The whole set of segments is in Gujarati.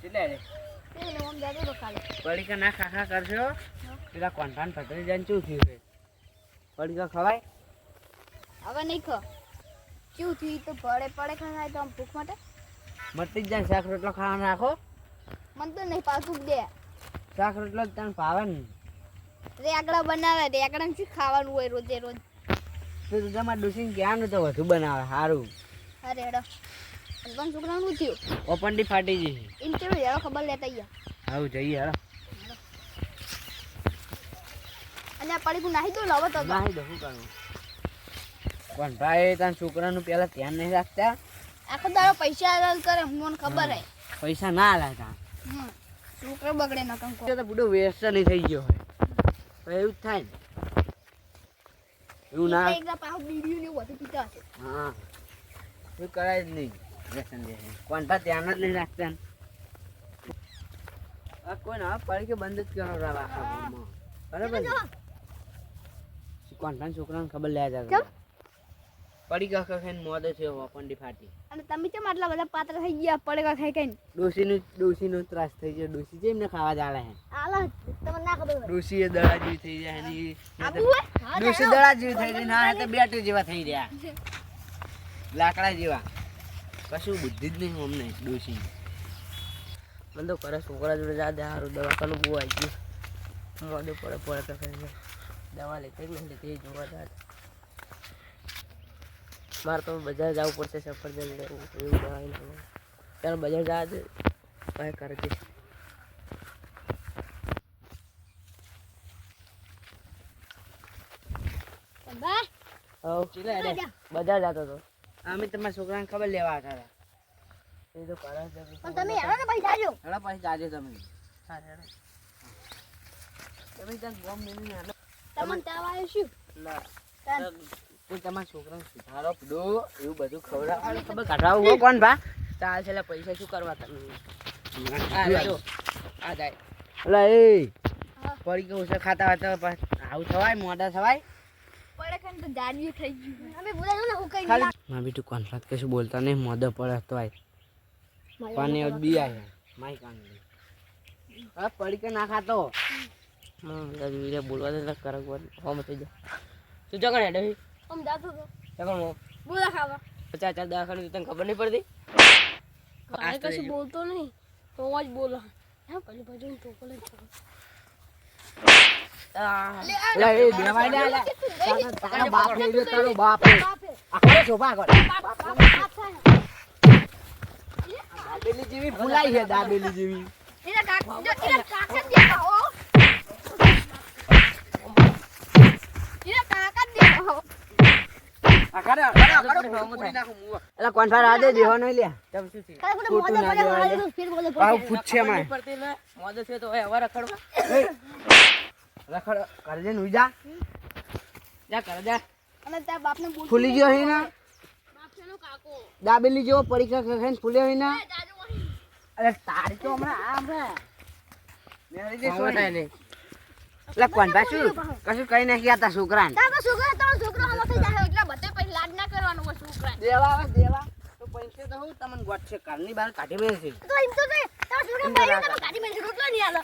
કેટલા રે? પેલો પડીકા ના ખાખા કરશો પેલા કોન્ફાન પતરી જાય શું થયું છે. પડીકા ખવાય? હવે નહીં ખો. કેવું થયું તો પડે પડે ખાય તો આમ ભૂખ માટે. મટી જ જાય શાક રોટલો ખાવા નાખો મને તો નહીં પાછું દે. શાક રોટલો જ તને ભાવે ને? રેકડા બનાવે રેકડા શું ખાવાનું હોય રોજે રોજ? તો તમારે ડુસીને ક્યાં તો વધુ બનાવે સારું અરે હેડો પણ છોકરાનું થયું. ઓપનડી ફાટી ગઈ એમ કેવું હેડો ખબર લેતા ગયા આવું જઈએ હેડો અને આ પડી નાહી દો લાવો તો. નાહી દો શું કરવું? પણ ભાઈ તારા છોકરાનું પેલા ધ્યાન નહીં રાખતા? આખો તારો પૈસા અલગ કરે મને ખબર હે. પૈસા ના લાગતા છોકરો બગડે ન કંકો તો બુડો વેસ્ટ નહીં થઈ ગયો હોય. એવું જ થાય ને. એવું ના એકદમ પાહો બીડીયું ને બધું પીતા હશે. હા. એવું કરાય જ નહીં. કોઈ પડી કે? પડી આટલા બધા પાત્ર થઈ ગયા પડેગા ખાઈ ખાઈને ડોસીનું ડોસીનો ત્રાસ થઈ ગયો ડોસી જેમ ને ખાવા જાળે હે આલા દડા જેવી થઈ જાય દડા જેવી થઈ ગઈ ના જેવા થઈ રહ્યા લાકડા જેવા કશું બુદ્ધિ જ નહીં અમને ડોસી મને તો કરે છોકરા જોડે જા દે સારું દવાખાનું બહુ આવી ગયું. મોડું પડે પડે કરીને દવા લેતી જ નહીં લેતી જોવા જાય મારે તો બજાર જવું પડશે સફરજન લેવું એવું દવા ચાલો બજાર જવા દે ભાઈ કરજે. બા હવ. ચીલા રે બજાર જતો હતો. અમે તમારા છોકરાને ખબર લેવા હતા. એ તો કરે પણ તમે હેડો ને પૈસા જાજો. હેડો પછી જાજો તમે. હા હેડો. તમે ત્યાં ગોમ નહીં હેડો. તમને તાવ આવ્યો શું? ના. કોઈ તમારા છોકરાને સુધારો પડો એવું બધું ખવડાવવાનું ખબર કાઢાવું હો કોણ ભા? ચાલ છે પૈસા શું કરવા તમે આ જાય. અલા એ. પડી ગયું છે ખાતા વાતા આવું થવાય મોડા થવાય? માં બીટું કોન્ફરન્સ કશું બોલતા નહીં મોદો પડે તો આય. પાણી બી આય હા પડી કે ના ખાતો? હા દાદુ બોલવા દે કરક બોલ હોમ થઈ જા તું જગણ હેડે આમ જાતો તો. જગણ બોલા ખાવા. પચાસ ચાર દવાખાનું તને ખબર નહીં પડતી? કાંઈ કશું બોલતો નહીં. તો જ બોલો હા પેલી બાજુ કોલે જેવી ફૂલાઈ છે દાબેલી જેવી. એલા કોણ આદે દેહો નહીં લે કાલે કોને ખોટું ના પડે દેવાય મારે તો ફેર બોલે માં મોદો છે તો હવે રખડવા રખડ કરજે નું જા. જા કર જા. અને તાર બાપને બોલ ફૂલી ગયો હી ના? બાપનો કાકો. દાબેલી જેવો પરીક્ષા ખાઈને ફૂલ્યો હી ના? અરે તારી તો હમણાં આ હમણાં મેરી ને. નહીં. કોણ પાછું કશું કઈ નાખી આતા છોકરાને. તારો છોકરો તારો છોકરો હમો થઈ જાય એટલે બધે પછી લાડ ના કરવાનું હોય છોકરા દેવા આવે દેવા. તો પૈસે તો હું તમને ગોઠશે કાલની બહાર કાઢી મેં છે તો એમ તો તારો છોકરો કાઢી. મેલી રોટલો નહીં આલો.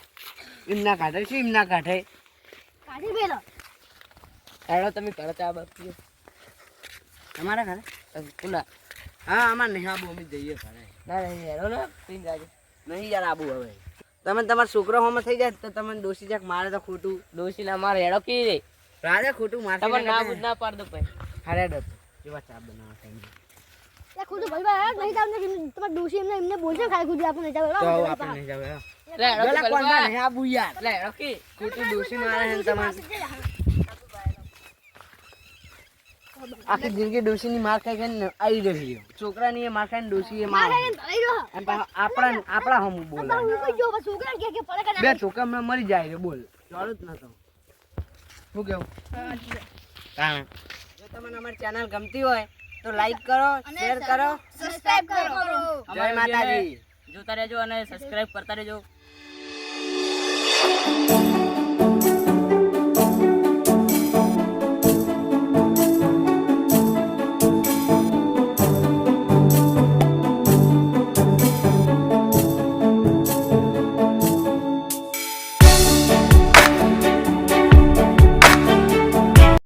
એમના કાઢે છે એમના કાઢે? કાઢી મેલો હેડો તમે ઘરે ચા બા તમારા ઘરે? તમે હા અમાર નહીં આબુ અમે જઈએ ઘરે. ના નહીં હેડો ને પીને જાજો. નહીં યાર આબુ હવે. તમે તમારો છોકરો હોમ થઈ જાય તો તમે દોષી જાક મારે તો ખોટું. ડોશી ના મારે હેડો કી રે રાજા ખોટું મારે તમારે ના? બુધ ના પાડ દો પછી. હારે જેવા ચા બનાવવા ટાઈમે. ખુદ ભાઈ નહીં તમને તમાર ડોશી એમને એમને બોલશે ખાલી ખુદ આપણે નહીં તો આપણે નહીં જાવ લે હેડો કોણ ભલવા. નહીં આબુ યાર લે હેડો કી ખોટું મારે છે ને આખી જિંદગી ડોશીની માર ખાઈ ખાઈને આવી રહી છોકરા છોકરાની એ માર ખાઈને ડોશી એ માર. અને આપણા આપણા હમ બોલે તો હું કઈ જો બસ છોકરા કે કે પડે કે બે છોકરા મેં મરી જાય છે બોલ. ચાલુ જ નતો શું કેવું? જો તમને અમારી ચેનલ ગમતી હોય તો લાઈક કરો શેર કરો સબસ્ક્રાઇબ કરો. જય માતાજી. જોતા રહેજો અને સબસ્ક્રાઇબ કરતા રહેજો.